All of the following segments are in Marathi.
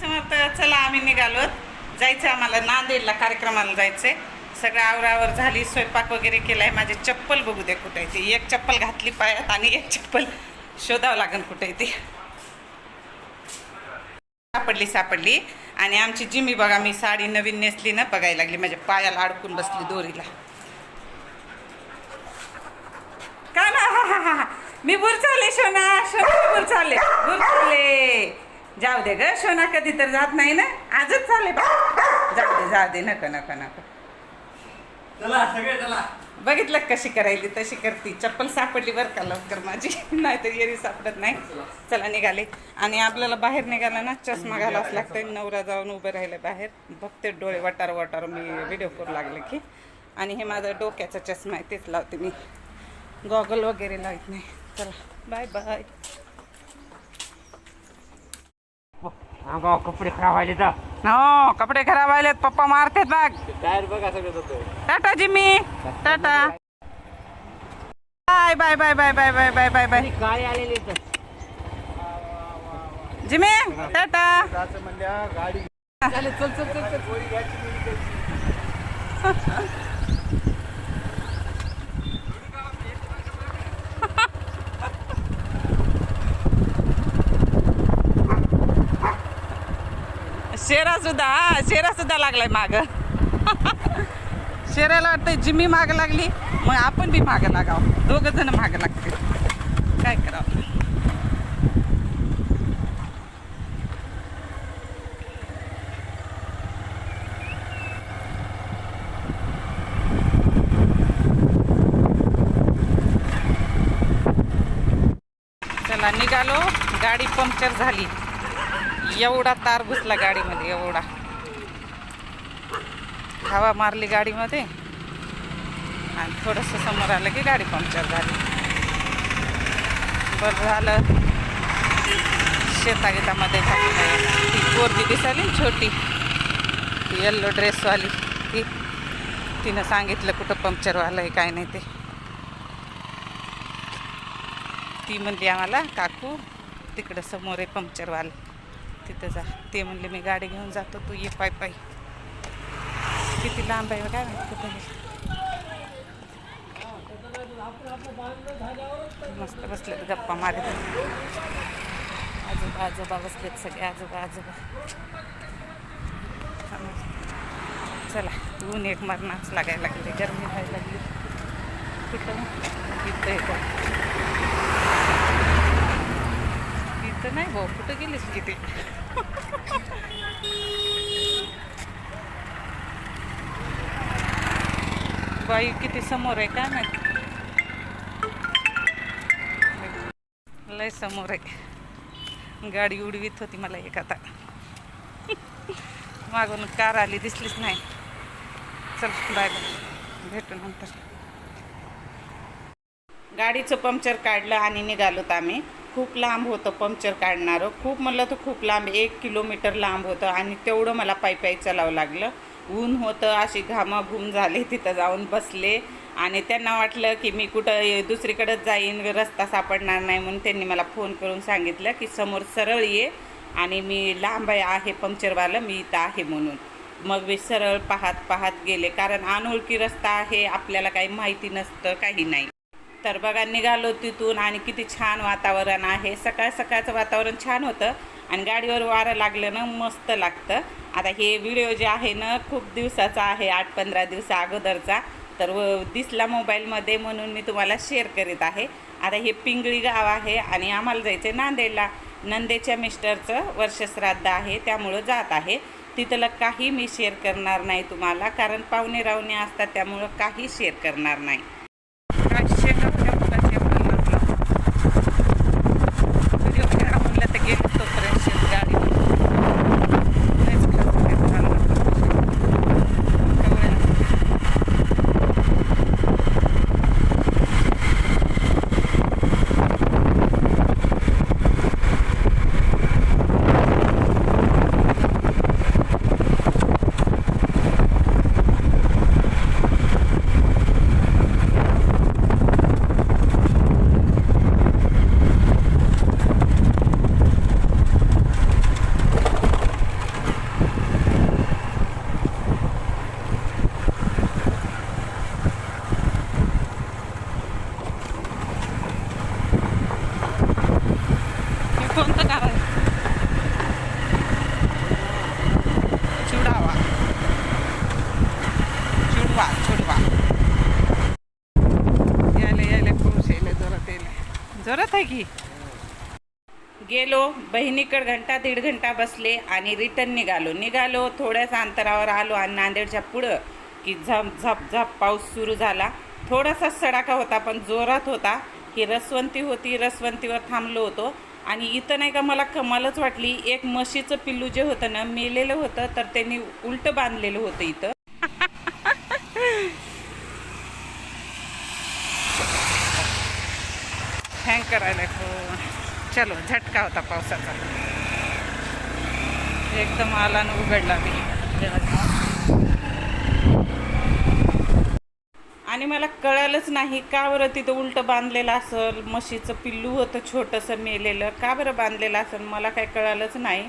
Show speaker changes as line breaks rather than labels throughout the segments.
समर्थ चला आम्ही निघालो. जायचं आम्हाला नांदेडला कार्यक्रमाला जायचंय. सगळं आवरावर झाली स्वयंपाक वगैरे केलाय. माझी चप्पल बघू दे कुठे आहे ती. एक चप्पल घातली पायात आणि एक चप्पल शोधावं लागेल कुठे आहे ती. सापडली सापडली. आणि आमची जिमी बघा मी साडी नवीन नेसली ना बघायला लागली. माझ्या पायाला अडकून बसली दोरीला. का ना? हा, हा, हा, हा. मी बुरचावले शोना. शोना बुर बुरचावले. जाऊ दे ग शोना कधी तर जात नाही ना? आजच चालले जाऊ दे जाऊ दे नको नको नको.
चला सगळे चला.
बघितलं कशी करायली? तशी करती. चप्पल सापडली बरं का लवकर माझी. नाही तर येरी सापडत नाही. चला. निघाले. आणि आपल्याला बाहेर निघाला ना चष्मा घालावाच लागतंय. नवरा जाऊन उभं राहिलं बाहेर. बघते डोळे वटार वटार मी व्हिडिओ करू लागले की. आणि हे माझं डोक्याचा चष्मा आहे तेच लावते मी. गॉगल वगैरे लावत नाही. चला बाय बाय
अंगावर कपडे खराब व्हायले तर
हो कपडे खराब व्हायलेत पप्पा मारतेत बघ.
टायर बघा सगळं होतं
Tata Jimmy. Tata. Bye bye bye bye bye bye bye bye bye.
काय आलेले तर
जिम्मी टाटा.
गाडी. चल चल चल चल
शेरा सुद्धा हा शेरा सुद्धा लागलाय माग. शेराला वाटतंय जिम्मी माग लागली मग आपण बी माग लागाव. दोघ जण माग लागते काय करावं? चला निघालो. गाडी पंक्चर झाली. एवढा तार घुसला गाडीमध्ये एवढा. हवा मारली गाडीमध्ये. आणि थोडंसं समोर आलं की गाडी पंक्चर झाली. बरं झालं. शेतागीतामध्ये ती पोरगी दिसाली छोटी. ती येल्लो ड्रेसवाली ती. तिनं सांगितलं कुठं पंक्चरवालं आहे काय नाही ते. ती म्हणली आम्हाला काकू तिकडं समोर आहे पंक्चरवालं तिथं जा. ते म्हणले मी गाडी घेऊन जातो तू ये पाय पाय. किती लांब आहे काय माहिती कुठं मस्त बसलेत गप्पा मारत. आजोबा आजोबा बसलेत सगळे आजोबा आजोबा. चला ऊन एक मरणाच लागायला लागली गरमी व्हायला लागली. कुठं इथं येतो तर नाही भाऊ कुठं गेलीस किती बाई किती समोर आहे का नाही? लय समोर आहे. गाडी उडवीत होती मला एक आता. मागून कार आली दिसलीच नाही. चल बाय बाय. भेटू नंतर. गाडीचं पंक्चर काढलं आणि निघालोत आम्ही. खूप लांब होतं पंक्चर काढणारं. खूप म्हणलं तर खूप लांब एक किलोमीटर लांब होतं आणि तेवढं मला पायी पायी चालावं लागलं. ऊन होतं अशी घामाघूम झाले तिथं जाऊन बसले आणि त्यांना वाटलं की मी कुठं दुसरीकडं जाईन रस्ता सापडणार नाही म्हणून त्यांनी मला फोन करून सांगितलं की समोर सरळ ये आणि मी लांब आहे आहे पंक्चरवालं मी इथं आहे म्हणून. मग मी सरळ पाहत पाहत गेले. कारण अनोळखी रस्ता आहे आपल्याला काही माहिती नसतं काही नाही. तर बघा निघालो तिथून आणि किती छान वातावरण आहे. सकाळ सकाळचं वातावरण छान होतं आणि गाडीवर वारं लागलं ना मस्त लागतं. आता हे व्हिडिओ जे आहे ना खूप दिवसाचा आहे आठ पंधरा दिवसा अगोदरचा. तर व दिसला मोबाईलमध्ये म्हणून मी तुम्हाला शेअर करीत आहे. आता हे पिंगळी गाव आहे आणि आम्हाला जायचं आहे नांदेडला. नंदेच्या मिस्टरचं वर्षश्राद्ध आहे त्यामुळं जात आहे. तिथलं काही मी शेअर करणार नाही तुम्हाला कारण पाहुणे रावणे असतात त्यामुळं काही शेअर करणार नाही. कोणतं गाव आहे यायला पाऊस यायला जोरात यायला जोरात आहे की गेलो बहिणीकडे घंटा दीड घंटा बसले आणि रिटर्न निघालो. निघालो थोड्याच अंतरावर आलो आणि नांदेडच्या पुढं की झप झप झप पाऊस सुरू झाला. थोडासा सडाका होता पण जोरात होता. की रसवंती होती रसवंतीवर थांबलो होतो. आणि इथं नाही का मला कमालच वाटली. एक म्हशीचं पिल्लू जे होतं ना मेलेलं होतं तर त्यांनी उलटं बांधलेलं होतं इथं. हँग करायला हो. चलो झटका होता पावसाचा. एकदम आला उघडला मी. आणि मला कळालंच नाही का बरं तिथं उलटं बांधलेलं असेल म्हशीचं पिल्लू होतं छोटंसं मेलेलं का बरं बांधलेलं असेल मला काय कळालंच नाही.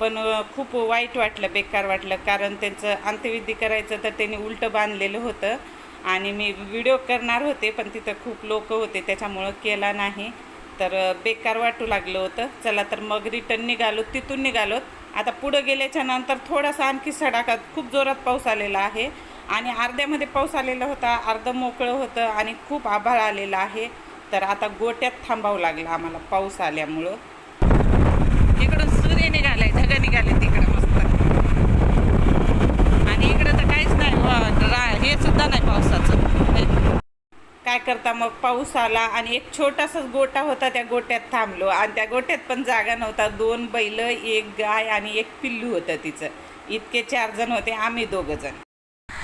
पण खूप वाईट वाटलं बेकार वाटलं कारण त्यांचं अंत्यविधी करायचं तर त्यांनी उलटं बांधलेलं होतं. आणि मी व्हिडिओ करणार होते पण तिथं खूप लोक होते त्याच्यामुळं केला नाही. तर बेकार वाटू लागलं होतं. चला तर मग रिटर्न निघालो तिथून निघालो. आता पुढं गेल्याच्यानंतर थोडासा आणखी सडाका खूप जोरात पाऊस आलेला आहे. आणि अर्ध्यामध्ये पाऊस आलेला होता अर्धं मोकळं होतं आणि खूप आभाळ आलेलं आहे. तर आता गोट्यात थांबावं लागलं आम्हाला पाऊस आल्यामुळं. इकडून सूर्य निघालाय ढग निघाले तिकडं मस्त. आणि इकडं तर काहीच नाही हे सुद्धा नाही पावसाचं. काय करता मग? पाऊस आला आणि एक छोटासाच गोटा होता त्या गोट्यात थांबलो. आणि त्या गोट्यात पण जागा नव्हता. दोन बैल एक गाय आणि एक पिल्लू होतं तिचं. इतके चार जण होते आम्ही दोघं जण.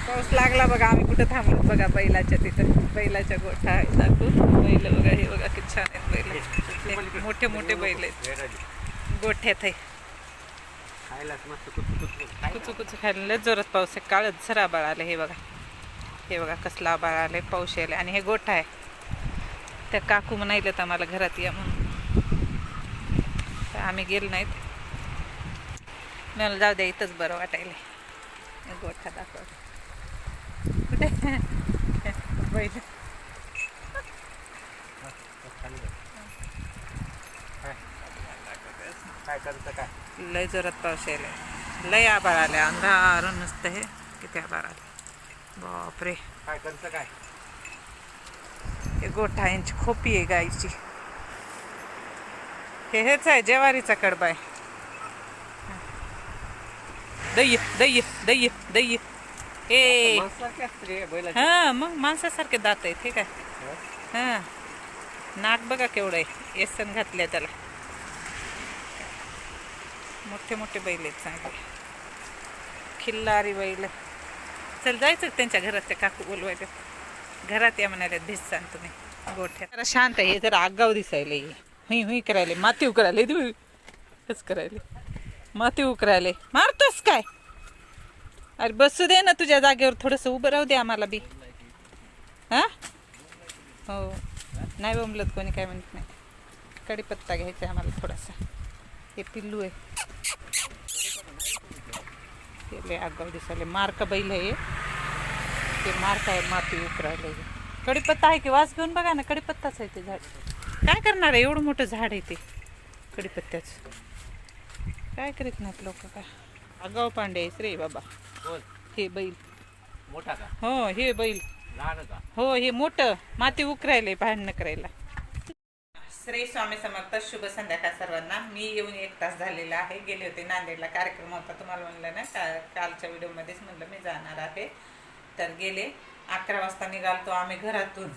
पाऊस लागला बघा आम्ही कुठं थांबलो बघा बैलाच्या तिथं. बैलाच्या गोठा आहे दाखवू. बैल बघा हे बघा किती छान आहेत बैल. मोठे मोठे बैल आहेत. गोठ्यात आहे.
खायलाच कुचू कुचू
खायला लय जोरात पाऊस आहे. काळच झरा आबाळ आलं हे बघा. हे बघा कसला आबाळ आलंय पाऊस यायला. आणि हे गोठा आहे. त्या काकू म्हणायला तर आम्हाला घरात या म्हणून. तर आम्ही गेलो नाहीत. मला जाऊ द्या इथंच बरं वाटायला. गोठा दाखव
काय काय
लय जोरात पाऊस यायला लय आभार आले अंधार नुसतं हे. किती आभार आले बापरे.
काय काय
हे गोठा यांची खोपी आहे गाईची. हे हेच आहे जेवारीचा कडबाय आहे. दय दय दय हे. हा मग माणसासारखे दात आहे ठीक आहे हा? नाक बघा केवढं आहे. येसन घातल्या त्याला. मोठे मोठे बैल आहेत चांगले. खिल्लारी बैल. चल जायचं त्यांच्या घरात त्या काकू बोलवायला. घरात या म्हणाले भिज सांग तुम्ही गोठ्या जरा शांत आहे हे जरा आगाव दिसायला हे हुई हुई करायले माती उकरायले तू करायले. माती उकरायले. मारतोस काय? अरे बसू दे ना तुझ्या जागेवर थोडंसं उभं राहू दे आम्हाला बी. हा? हो. नाही बोंबलत कोणी काय म्हणत नाही. कढीपत्ता घ्यायचा आहे आम्हाला थोडासा. हे पिल्लू आहे. ते लय आगाव दिसायले मार्क बैल आहे हे. ते मार्क आहे माती उकरायला कडीपत्ता कढीपत्ता आहे की वास घेऊन बघा ना कडीपत्ताच आहे ते झाड. काय करणार आहे? एवढं मोठं झाड आहे ते कढीपत्त्याचं. काय करीत नाहीत लोक का आगाव पांडे आहेस रे बाबा.
बोल.
हे बैल.
मोठा का?
हो हे बैल.
लहान का?
हो हे मोठं. माती उकरायलंय भांडणं करायला. श्री स्वामी समर्थ शुभ संध्याकाळ सर्वांना. मी येऊन एक तास झालेला आहे. गेले होते नांदेडला. कार्यक्रम होता. तुम्हाला म्हणलं ना का कालच्या व्हिडिओमध्येच म्हणलं मी जाणार आहे. तर गेले. अकरा वाजता निघालतो आम्ही घरातून.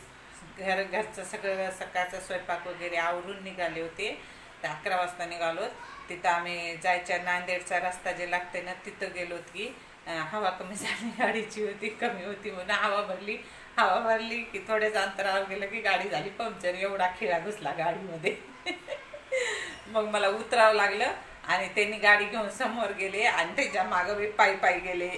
घर घरचं सगळं सकाळचं स्वयंपाक वगैरे आवरून निघाले होते. तर अकरा वाजता निघालो. तिथं आम्ही जायच्या नांदेडचा रस्ता जे लागते ना तिथं गेलो की हवा कमी झाली गाडीची होती कमी होती म्हणून हवा भरली. हवा भरली की थोडेच अंतरावर गेलं की गाडी झाली पंक्चर एवढा खिळा घुसला गाडीमध्ये. मग मला उतरावं लागलं आणि त्यांनी गाडी घेऊन समोर गेले आणि त्याच्या मागं मी पायी पायी गेले.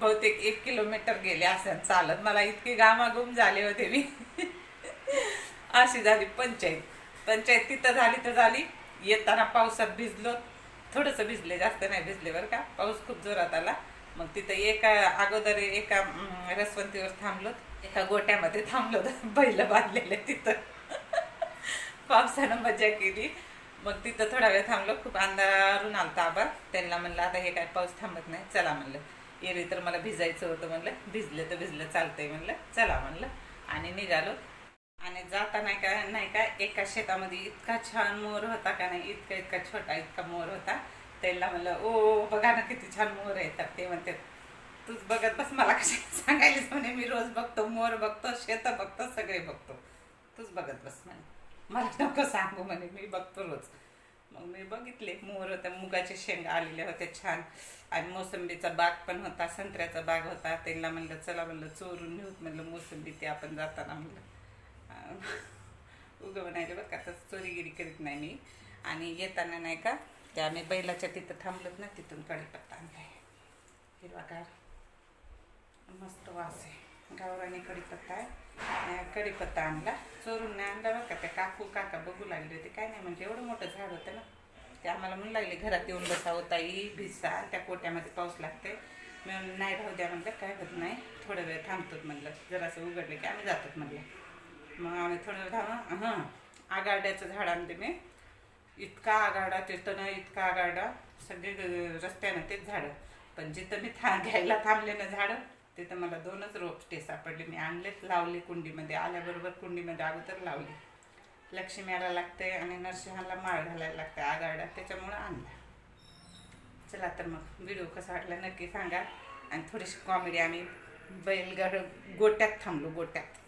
बहुतेक एक किलोमीटर गेले असं चालत. मला इतके गामागुम झाले होते मी. अशी झाली पंचायत. पंचायत तिथं झाली तर झाली. येताना पावसात भिजलो. थोडंसं भिजले जास्त नाही भिजले बरं का. पाऊस खूप जोरात आला. मग तिथं एका अगोदर एका रसवंतीवर थांबलो एका गोट्यामध्ये थांबलो बैल बांधलेले तिथं. पावसानं मजा केली. मग तिथं थोडा वेळ थांबलो. खूप अंधारून आलता आबा त्यांना म्हणलं आता हे काय पाऊस थांबत नाही. चला म्हणलं. एरवी तर मला भिजायचं होतं म्हणलं. भिजलं तर भिजलं चालतंय म्हणलं. चला म्हणलं. आणि निघालो. आणि जाता नाही का नाही का एका शेतामध्ये इतका छान मोर होता का नाही? इतका इतका छोटा इतका मोर होता. त्याला म्हणलं ओ बघा ना किती छान मोर येतात ते म्हणतात तूच बघत बस मला कशा सांगायलीस म्हणे मी रोज बघतो मोर बघतो शेत बघतो सगळे बघतो. तूच बघत बस म्हणे. मला नको सांगू म्हणे मी बघतो रोज. मग मी बघितले मोर होत्या मुगाचे शेंगा आलेले होते छान. आणि मोसंबीचा बाग पण होता संत्र्याचा बाग होता. त्यांना म्हणलं चला म्हणलं चोरून नेऊत म्हणलं मोसंबी ते आपण जाताना म्हणलं. उगं म्हणायले बरं का तसं चोरीगिरी करीत नाही मी. आणि येताना नाही का ते आम्ही बैलाच्या तिथं थांबलोत ना तिथून कढीपत्ता आणलाय. हिरवागार मस्त वास आहे. गावराने कढीपत्ता आहे. कढीपत्ता आणला. चोरून नाही आणला बरं का. त्या काकू काका बघू लागले होते. काय नाही म्हणजे एवढं मोठं झाड होतं ना. ते आम्हाला म्हणू लागले घरात येऊन बसावं हो ताई भिसा. त्या कोट्यामध्ये पाऊस लागते मिळून नाही राहू द्या. म्हणलं काय होत नाही. थोडं वेळ थांबतोत. म्हणलं जरासं उघडलं की आम्ही जातात. म्हणलं. मग आम्ही थोडं वेळ थांब हां. आगाड्याचं झाड आणते मी. इतका आगाडा तिथं ना इतका आगाडा सगळे रस्त्यानं तेच झाडं. पण जिथं मी था घ्यायला थांबले ना झाडं तिथं मला दोनच रोपटे सापडले. मी आणलेच लावले कुंडीमध्ये आल्याबरोबर कुंडीमध्ये अगोदर लावले. लक्ष्मीला लागते आणि नरसिंहाला माळ घालायला लागते आगाडा. त्याच्यामुळं आणला. चला तर मग व्हिडिओ कसा वाटला नक्की सांगा. आणि थोडीशी कॉमेडी आम्ही बैलगाड गोट्यात थांबलो गोट्यात.